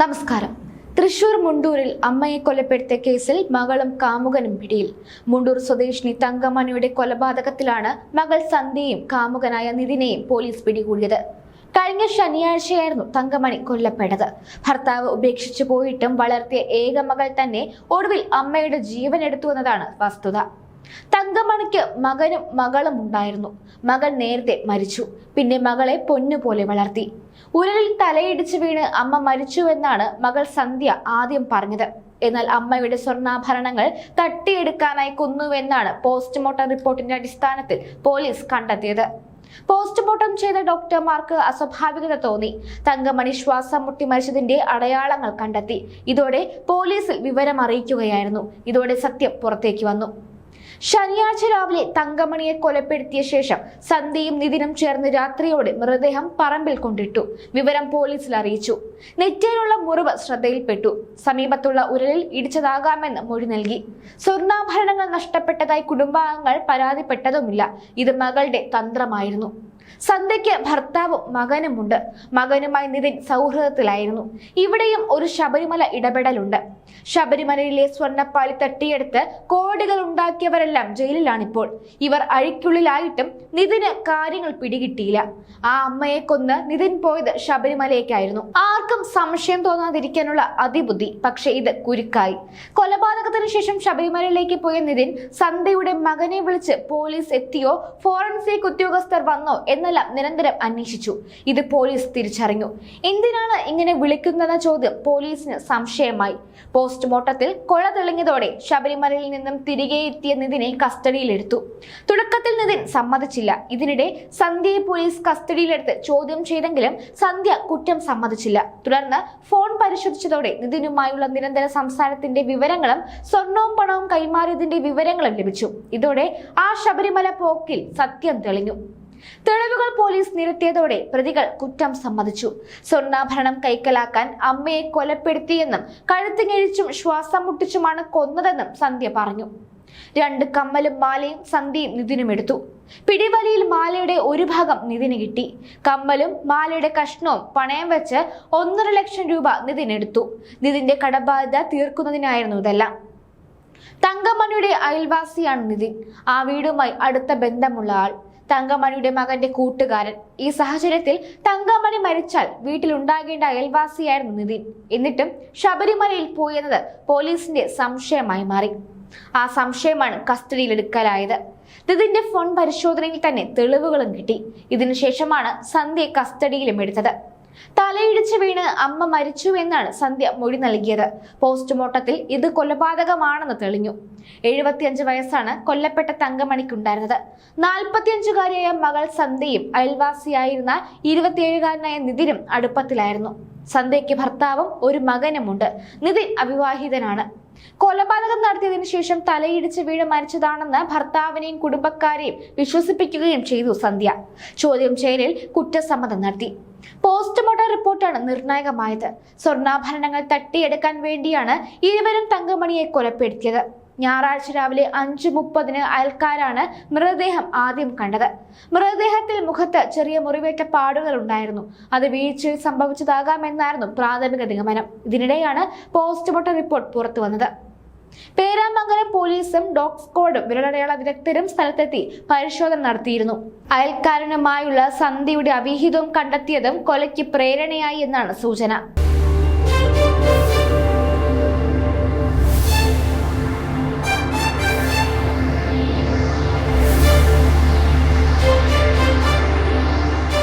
നമസ്കാരം. തൃശൂർ മുണ്ടൂരിൽ അമ്മയെ കൊലപ്പെടുത്തിയ കേസിൽ മകളും കാമുകനും പിടിയിൽ. മുണ്ടൂർ സ്വദേശിനി തങ്കമണിയുടെ കൊലപാതകത്തിലാണ് മകൾ സന്ധ്യയും കാമുകനായ നിതിനെയും പോലീസ് പിടികൂടിയത്. കഴിഞ്ഞ ശനിയാഴ്ചയായിരുന്നു തങ്കമണി കൊല്ലപ്പെട്ടത്. ഭർത്താവ് ഉപേക്ഷിച്ചു പോയിട്ടും വളർത്തിയ ഏക മകൾ തന്നെ ഒടുവിൽ അമ്മയുടെ ജീവൻ എടുത്തു എന്നതാണ് വസ്തുത. തങ്കമണിക്ക് മകനും മകളും ഉണ്ടായിരുന്നു. മകൾ നേരത്തെ മരിച്ചു. പിന്നെ മകളെ പൊന്നുപോലെ വളർത്തി. ഉരലിൽ തലയിടിച്ച് വീണ് അമ്മ മരിച്ചു എന്നാണ് മകൾ സന്ധ്യ ആദ്യം പറഞ്ഞത്. എന്നാൽ അമ്മയുടെ സ്വർണാഭരണങ്ങൾ തട്ടിയെടുക്കാനായി കൊന്നുവെന്നാണ് പോസ്റ്റ്മോർട്ടം റിപ്പോർട്ടിന്റെ അടിസ്ഥാനത്തിൽ പോലീസ് കണ്ടെത്തിയത്. പോസ്റ്റ്മോർട്ടം ചെയ്ത ഡോക്ടർമാർക്ക് അസ്വാഭാവികത തോന്നി. തങ്കമണി ശ്വാസം മുട്ടി മരിച്ചതിന്റെ അടയാളങ്ങൾ കണ്ടെത്തി. ഇതോടെ പോലീസിൽ വിവരം അറിയിക്കുകയായിരുന്നു. ഇതോടെ സത്യം പുറത്തേക്ക് വന്നു. ശനിയാഴ്ച രാവിലെ തങ്കമണിയെ കൊലപ്പെടുത്തിയ ശേഷം സന്ധ്യയും നിതിനും ചേർന്ന് രാത്രിയോടെ മൃതദേഹം പറമ്പിൽ കൊണ്ടിട്ടു. വിവരം പോലീസിൽ അറിയിച്ചു. നെറ്റിയിലുള്ള മുറിവ് ശ്രദ്ധയിൽപ്പെട്ടു. സമീപത്തുള്ള ഉരലിൽ ഇടിച്ചതാകാമെന്ന് മൊഴി നൽകി. സ്വർണാഭരണങ്ങൾ നഷ്ടപ്പെട്ടതായി കുടുംബാംഗങ്ങൾ പരാതിപ്പെട്ടതുമില്ല. ഇത് മകളുടെ തന്ത്രമായിരുന്നു. സന്ധ്യയ്ക്ക് ഭർത്താവും മകനുമുണ്ട്. മകനുമായി നിതിൻ സൗഹൃദത്തിലായിരുന്നു. ഇവിടെയും ഒരു ശബരിമല ഇടപെടലുണ്ട്. ശബരിമലയിലെ സ്വർണപ്പാളി തട്ടിയെടുത്ത് കോടികൾ ഉണ്ടാക്കിയവരെല്ലാം ജയിലിലാണിപ്പോൾ. ഇവർ അഴിക്കുള്ളിലായിട്ടും നിതിന് കാര്യങ്ങൾ പിടികിട്ടിയില്ല. ആ അമ്മയെ കൊന്ന് നിതിൻ പോയത് ശബരിമലയ്ക്കായിരുന്നു. ആർക്കും സംശയം തോന്നാതിരിക്കാനുള്ള അതിബുദ്ധി. പക്ഷേ ഇത് കുരുക്കായി. കൊലപാതകത്തിന് ശേഷം ശബരിമലയിലേക്ക് പോയ നിതിൻ സന്ധ്യയുടെ മകനെ വിളിച്ച് പോലീസ് എത്തിയോ ഫോറൻസിക് ഉദ്യോഗസ്ഥർ വന്നോ എന്നെല്ലാം നിരന്തരം അന്വേഷിച്ചു. ഇത് പോലീസ് തിരിച്ചറിഞ്ഞു. എന്തിനാണ് ഇങ്ങനെ വിളിക്കുന്നതെന്ന ചോദ്യം പോലീസിന് സംശയമായി. പോസ്റ്റ്മോർട്ടത്തിൽ കൊള തെളിഞ്ഞതോടെ ശബരിമലയിൽ നിന്നും തിരികെ എത്തിയ നിതിനെ കസ്റ്റഡിയിലെടുത്തു. തുടക്കത്തിൽ നിതിൻ സമ്മതിച്ചില്ല. ഇതിനിടെ സന്ധ്യയെ പോലീസ് കസ്റ്റഡിയിലെടുത്ത് ചോദ്യം ചെയ്തെങ്കിലും സന്ധ്യ കുറ്റം സമ്മതിച്ചില്ല. തുടർന്ന് ഫോൺ പരിശോധിച്ചതോടെ നിതിനുമായുള്ള നിരന്തര സംസാരത്തിന്റെ വിവരങ്ങളും സ്വർണവും പണവും കൈമാറിയതിന്റെ വിവരങ്ങളും ലഭിച്ചു. ഇതോടെ ആ ശബരിമല പോക്കിൽ സത്യം തെളിഞ്ഞു. തെളിവുകൾ പോലീസ് നിരത്തിയതോടെ പ്രതികൾ കുറ്റം സമ്മതിച്ചു. സ്വർണാഭരണം കൈക്കലാക്കാൻ അമ്മയെ കൊലപ്പെടുത്തിയെന്നും കഴുത്ത് ഞെഴിച്ചും ശ്വാസം മുട്ടിച്ചുമാണ് കൊന്നതെന്നും സന്ധ്യ പറഞ്ഞു. രണ്ട് കമ്മലും മാലയും സന്ധ്യയും നിതിനും എടുത്തു. പിടിവലിയിൽ മാലയുടെ ഒരു ഭാഗം നിതിന് കിട്ടി. കമ്മലും മാലയുടെ കഷ്ണവും പണയം വെച്ച് ഒന്നര ലക്ഷം രൂപ നിതിൻ എടുത്തു നിതിന്റെ കടബാധ്യത തീർക്കുന്നതിനായിരുന്നു ഇതെല്ലാം. തങ്കമണിയുടെ അയൽവാസിയാണ് നിതിൻ ആ വീടുമായി അടുത്ത ബന്ധമുള്ള ആൾ. തങ്കമണിയുടെ മകന്റെ കൂട്ടുകാരൻ. ഈ സാഹചര്യത്തിൽ തങ്കമണി മരിച്ചാൽ വീട്ടിലുണ്ടാകേണ്ട അയൽവാസിയായിരുന്നു നിതിൻ. എന്നിട്ടും ശബരിമലയിൽ പോയെന്നത് പോലീസിന്റെ സംശയമായി മാറി. ആ സംശയമാണ് കസ്റ്റഡിയിലെടുക്കലായത്. നിതിന്റെ ഫോൺ പരിശോധനയിൽ തന്നെ തെളിവുകളും കിട്ടി. ഇതിനുശേഷമാണ് സന്ധ്യ കസ്റ്റഡിയിലും എടുത്തത്. തലയിടിച്ച് വീണ് അമ്മ മരിച്ചു എന്നാണ് സന്ധ്യ മൊഴി നൽകിയത്. പോസ്റ്റ്മോർട്ടത്തിൽ ഇത് കൊലപാതകമാണെന്ന് തെളിഞ്ഞു. എഴുപത്തിയഞ്ച് വയസ്സാണ് കൊല്ലപ്പെട്ട തങ്കമണിക്കുണ്ടായിരുന്നത്. നാൽപ്പത്തിയഞ്ചുകാരിയായ മകൾ സന്ധ്യയും അയൽവാസിയായിരുന്ന ഇരുപത്തിയേഴുകാരനായ നിതിനും അടുപ്പത്തിലായിരുന്നു. സന്ധ്യയ്ക്ക് ഭർത്താവും ഒരു മകനുമുണ്ട്. നിതിൻ അവിവാഹിതനാണ്. കൊലപാതകം നടത്തിയതിനു ശേഷം തലയിടിച്ച് വീണ് മരിച്ചതാണെന്ന് ഭർത്താവിനെയും കുടുംബക്കാരെയും വിശ്വസിപ്പിക്കുകയും ചെയ്തു സന്ധ്യ. ചോദ്യം ചെയ്യലിൽ കുറ്റസമ്മതം നടത്തി. പോസ്റ്റ്മോർട്ടം റിപ്പോർട്ടാണ് നിർണായകമായത്. സ്വർണാഭരണങ്ങൾ തട്ടിയെടുക്കാൻ വേണ്ടിയാണ് ഇരുവരും തങ്കമണിയെ കൊലപ്പെടുത്തിയത്. ഞായറാഴ്ച രാവിലെ അഞ്ചു മുപ്പതിന് അയൽക്കാരാണ് മൃതദേഹം ആദ്യം കണ്ടത്. മൃതദേഹത്തിൽ മുഖത്ത് ചെറിയ മുറിവേറ്റ പാടുകൾ ഉണ്ടായിരുന്നു. അത് വീഴ്ചയിൽ സംഭവിച്ചതാകാമെന്നായിരുന്നു പ്രാഥമിക നിഗമനം. ഇതിനിടെയാണ് പോസ്റ്റ്മോർട്ടം റിപ്പോർട്ട് പുറത്തു വന്നത്. പേരാമംഗലം പോലീസും ഡോഗ് സ്ക്വാഡും വിരലടയാള വിദഗ്ധരും സ്ഥലത്തെത്തി പരിശോധന നടത്തിയിരുന്നു. അയൽക്കാരനുമായുള്ള സന്ധ്യയുടെ അവിഹിതവും കണ്ടെത്തിയതും കൊലയ്ക്ക് പ്രേരണയായി എന്നാണ് സൂചന.